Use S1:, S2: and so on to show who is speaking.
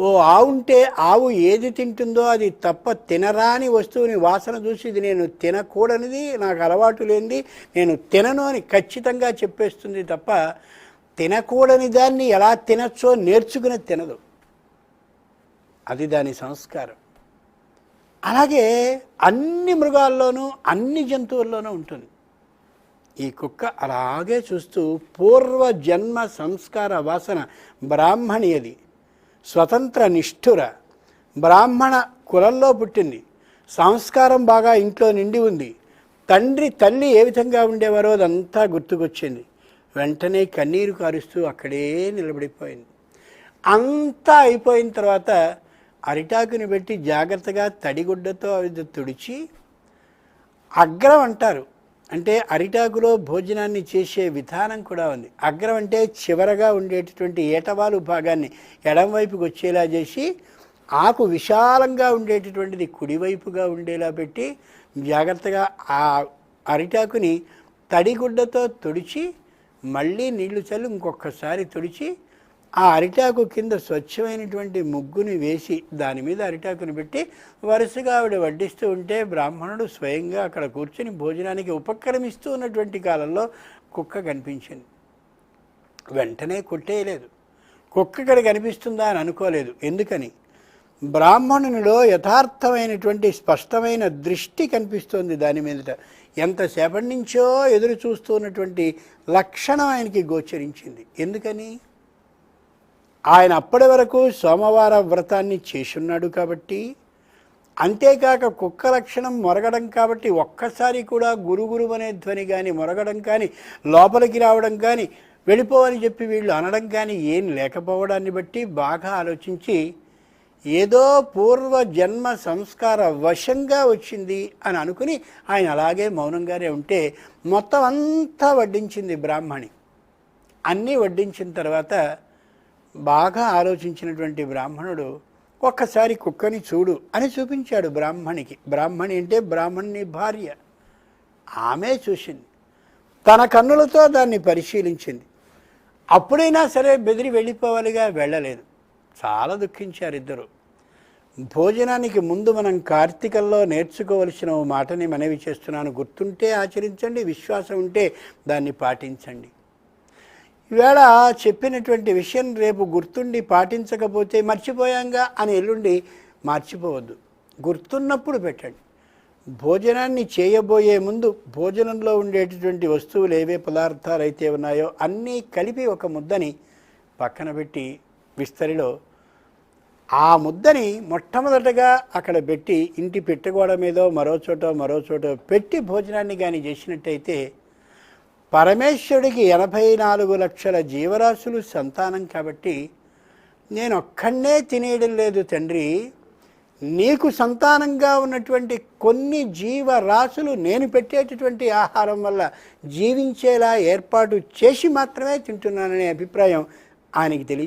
S1: ఓ ఆవుంటే ఆవు ఏది తింటుందో అది తప్ప తినరాని వస్తువుని వాసన చూసి ఇది నేను తినకూడనిది నాకు అలవాటు లేనిది నేను తినను అని ఖచ్చితంగా చెప్పేస్తుంది తప్ప తినకూడని దాన్ని ఎలా తినచ్చో నేర్చుకుని తినదు. అది దాని సంస్కారం. అలాగే అన్ని మృగాల్లోనూ అన్ని జంతువుల్లోనూ ఉంటుంది. ఈ కుక్క అలాగే చూస్తూ పూర్వ జన్మ సంస్కార వాసన బ్రాహ్మణి అది స్వతంత్ర నిష్ఠుర బ్రాహ్మణ కులంలో పుట్టింది. సంస్కారం బాగా ఇంట్లో నిండి ఉంది. తండ్రి తల్లి ఏ విధంగా ఉండేవారో అదంతా గుర్తుకొచ్చింది. వెంటనే కన్నీరు కారుస్తూ అక్కడే నిలబడిపోయింది. అంతా అయిపోయిన తర్వాత అరిటాకుని పెట్టి జాగ్రత్తగా తడిగుడ్డతో అది తుడిచి అగ్రం అంటారు. అంటే అరిటాకులో భోజనాన్ని చేసే విధానం కూడా ఉంది. అగ్రం అంటే చివరగా ఉండేటటువంటి ఏటవాలు భాగాన్ని ఎడంవైపుకి వచ్చేలా చేసి ఆకు విశాలంగా ఉండేటటువంటిది కుడివైపుగా ఉండేలా పెట్టి జాగ్రత్తగా ఆ అరిటాకుని తడిగుడ్డతో తుడిచి మళ్ళీ నీళ్ళు చల్లి ఇంకొకసారి తుడిచి ఆ అరిటాకు కింద స్వచ్ఛమైనటువంటి ముగ్గుని వేసి దాని మీద అరిటాకుని పెట్టి వరుసగా ఆవిడ వడ్డిస్తూ ఉంటే బ్రాహ్మణుడు స్వయంగా అక్కడ కూర్చొని భోజనానికి ఉపక్రమిస్తూ ఉన్నటువంటి కాలంలో కుక్క కనిపించింది. వెంటనే కొట్టేయలేదు. కుక్క ఇక్కడ కనిపిస్తుందా అని అనుకోలేదు. ఎందుకని? బ్రాహ్మణునిలో యథార్థమైనటువంటి స్పష్టమైన దృష్టి కనిపిస్తోంది దాని మీద. ఎంతసేపటి నుంచో ఎదురు చూస్తున్నటువంటి లక్షణం ఆయనకి గోచరించింది. ఎందుకని? ఆయన అప్పటి వరకు సోమవార వ్రతాన్ని చేసున్నాడు కాబట్టి అంతేకాక కుక్క లక్షణం మొరగడం కాబట్టి ఒక్కసారి కూడా గురుగురు అనే ధ్వని కానీ మొరగడం కానీ లోపలికి రావడం కానీ వెళ్ళిపోవని చెప్పి వీళ్ళు అనడం కానీ ఏం లేకపోవడాన్ని బట్టి బాగా ఆలోచించి ఏదో పూర్వ జన్మ సంస్కార వశంగా వచ్చింది అని అనుకుని ఆయన అలాగే మౌనంగానే ఉంటే మొత్తం అంతా వడ్డించింది బ్రాహ్మణి. అన్నీ వడ్డించిన తర్వాత బాగా ఆలోచించినటువంటి బ్రాహ్మణుడు ఒక్కసారి కుక్కని చూడు అని చూపించాడు బ్రాహ్మణికి. బ్రాహ్మణి అంటే బ్రాహ్మణి భార్య. ఆమె చూసింది. తన కన్నులతో దాన్ని పరిశీలించింది. అప్పుడైనా సరే బెదిరి వెళ్ళిపోవాలిగా వెళ్ళలేదు. చాలా దుఃఖించారు ఇద్దరు. భోజనానికి ముందు మనం కార్తీకల్లో నేర్చుకోవలసిన ఓ మాటని మనవి చేస్తున్నాను. గుర్తుంటే ఆచరించండి విశ్వాసం ఉంటే దాన్ని పాటించండి. ఈవేళ చెప్పినటువంటి విషయం రేపు గుర్తుండి పాటించకపోతే మర్చిపోయాంగా అని ఎల్లుండి మర్చిపోవద్దు. గుర్తున్నప్పుడు పెట్టండి. భోజనాన్ని చేయబోయే ముందు భోజనంలో ఉండేటటువంటి వస్తువులు ఏవే పదార్థాలు అయితే ఉన్నాయో అన్నీ కలిపి ఒక ముద్దని పక్కన పెట్టి విస్తరిలో ఆ ముద్దని మొట్టమొదటగా అక్కడ పెట్టి ఇంటి పెట్టుకోవడం మీదో మరో చోట మరో చోట పెట్టి భోజనాన్ని కానీ చేసినట్టయితే పరమేశ్వరుడికి ఎనభై నాలుగు లక్షల జీవరాశులు సంతానం కాబట్టి నేను ఒక్కడే తినేయడం లేదు తండ్రి. నీకు సంతానంగా ఉన్నటువంటి కొన్ని జీవరాశులు నేను పెట్టేటటువంటి ఆహారం వల్ల జీవించేలా ఏర్పాటు చేసి మాత్రమే తింటున్నాననే అభిప్రాయం ఆయనకి తెలియ